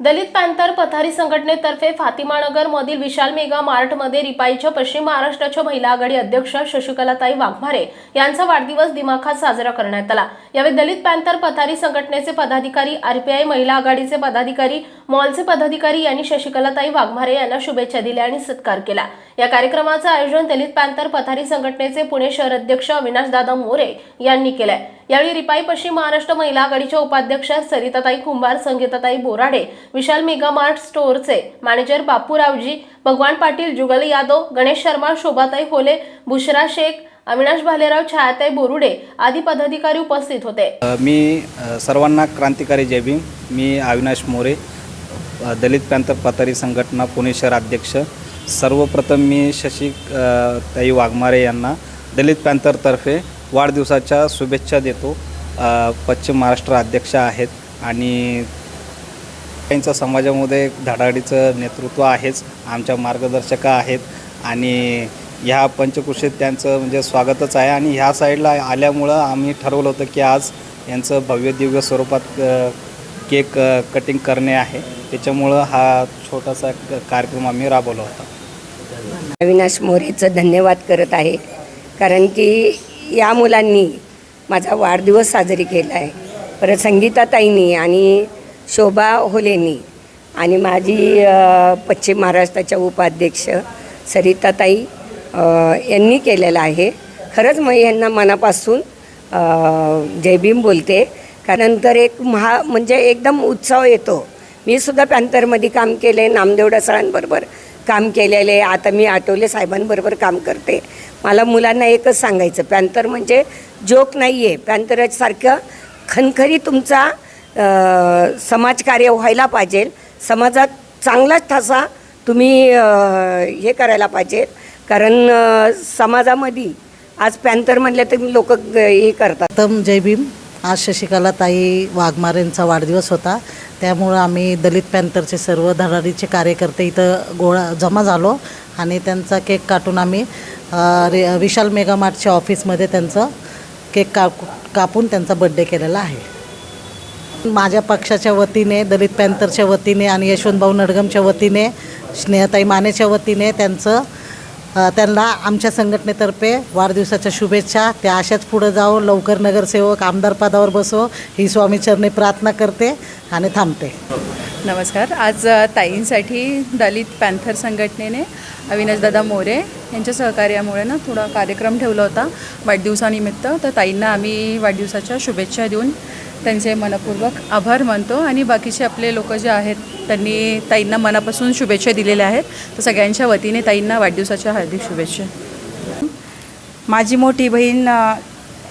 दलित panther पथारी संघटनेतर्फे फातिमानगर मधील विशाल मेगा मार्टमध्ये रिपाईच्या पश्चिम महाराष्ट्राच्या महिला आघाडी अध्यक्ष शशिकलाताई वाघमारे यांचा वाढदिवस दिमाखात साजरा करण्यात आला. यावेळी दलित पॅंथर पथारी संघटनेचे पदाधिकारी आरपीआय महिला आघाडीचे पदाधिकारी मॉलचे पदाधिकारी यांनी शशिकलाताई वाघमारे यांना शुभेच्छा दिल्या आणि सत्कार केला. या कार्यक्रमाचं आयोजन दलित पॅंथर पथारी संघटनेचे पुणे शहर अध्यक्ष अविनाशदादा मोरे यांनी केलंय. यावेळी रिपाई पश्चिम महाराष्ट्र महिला आघाडीच्या उपाध्यक्ष सरिताताई कुंभार संगीताताई बोराडे विशाल मेगामार्ट स्टोअरचे मॅनेजर बापूरावजी भगवान पाटील जुगल यादव गणेश शर्मा शोभाताई होले बुशरा शेख अविनाश भालेराव छायाताई बोरुडे आदी पदाधिकारी उपस्थित होते. मी सर्वांना क्रांतिकारी जय भीम. मी अविनाश मोरे दलित प्रांत पतारी संघटना पुणे शहर अध्यक्ष. सर्वप्रथम मी शशी ताई वाघमारे यांना दलित पॅंथरतर्फे वाढदिवसाच्या शुभेच्छा देतो. पश्चिम महाराष्ट्र अध्यक्ष आहेत आणि त्यांचं समाजामध्ये एक धडाडीचं नेतृत्व आहेच आमच्या मार्गदर्शका आहेत आणि ह्या पंचकृषीत त्यांचं म्हणजे स्वागतच आहे आणि ह्या साईडला आल्यामुळं आम्ही ठरवलं होतं की आज यांचं भव्य दिव्य स्वरूपात केक कटिंग करणे आहे. त्याच्यामुळं हा छोटासा कार्यक्रम आम्ही राबवला होता. अविनाश मोरेचं धन्यवाद करत आहे. कारण की या मुलांनी माझा वाढदिवस साजरी केला आहे. परत संगीताताईंनी आणि शोभा होलेंनी आणि माझी पश्चिम महाराष्ट्राच्या उपाध्यक्ष सरिताताई यांनी केलेलं आहे. खरंच मग यांना मनापासून जयभीम जय भीम बोलते. कारण तर एक महा म्हणजे एकदम उत्सव येतो. मी सुद्धा पॅन्थरमध्ये काम केले नामदेव डसळांबरोबर काम केलेले आता मी आठवले साहेबांबरोबर काम करते. मला मुलांना एकच सांगायचं पॅन्थर म्हणजे जोक नाही आहे पॅन्थरसारखं खनखरी तुमचा समाजकार्य व्हायला पाहिजे. समाजात चांगलाच ठसा तुम्ही हे करायला पाहिजे. कारण समाजामध्ये आज पॅन्थर म्हणलं तर लोक हे करतात. जय भीम. आज शशिकला ताई वाघमारेंचा वाढदिवस होता. त्यामुळं आम्ही दलित पॅन्थरचे सर्व धडाडीचे कार्यकर्ते इथं गोळा जमा झालो आणि त्यांचा केक काटून आम्ही रे विशाल मेगा मार्टच्या ऑफिसमध्ये त्यांचं केक का कापून त्यांचा बड्डे केलेला आहे. माझ्या पक्षाच्या वतीने दलित पॅन्थरच्या वतीने आणि यशवंतभाऊ नडगमच्या वतीने स्नेहताई मानेच्या वतीने त्यांचं त्यांना आमच्या संघटनेतर्फे वाढदिवसाच्या शुभेच्छा. त्या अशाच पुढं जाओ लवकर नगरसेवक आमदार पदावर बसो. ही स्वामीचरणी प्रार्थना करते आणि थांबते. नमस्कार. आज ताईंसाठी दलित पॅन्थर संघटनेने अविनाशदादा मोरे यांच्या सहकार्यामुळे ना थोडा कार्यक्रम ठेवला होता वाढदिवसानिमित्त. तर ताईंना आम्ही वाढदिवसाच्या शुभेच्छा देऊन त्यांचे मनपूर्वक आभार मानतो आणि बाकीचे आपले लोक जे आहेत त्यांनी ताईंना मनापासून शुभेच्छा दिलेल्या आहेत. तर सगळ्यांच्या वतीने ताईंना वाढदिवसाच्या हार्दिक शुभेच्छा. माझी मोठी बहीण अ,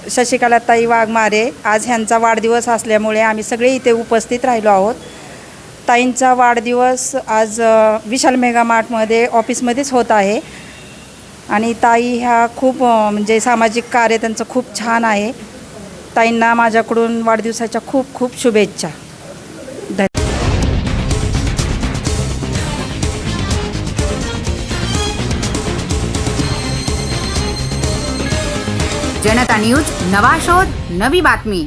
शशिकलाताई वाघमारे आज ह्यांचा वाढदिवस असल्यामुळे आम्ही सगळे इथे उपस्थित राहिलो आहोत. ताईंचा वाढदिवस आज विशाल मेगा मार्टमध्ये ऑफिसमध्येच होत आहे. आणि ताई ह्या खूप म्हणजे सामाजिक कार्य त्यांचं खूप छान आहे. ताईंना माझ्याकडून वाढदिवसाच्या खूप खूप शुभेच्छा. जनता न्यूज नवा शोध नवी बातमी.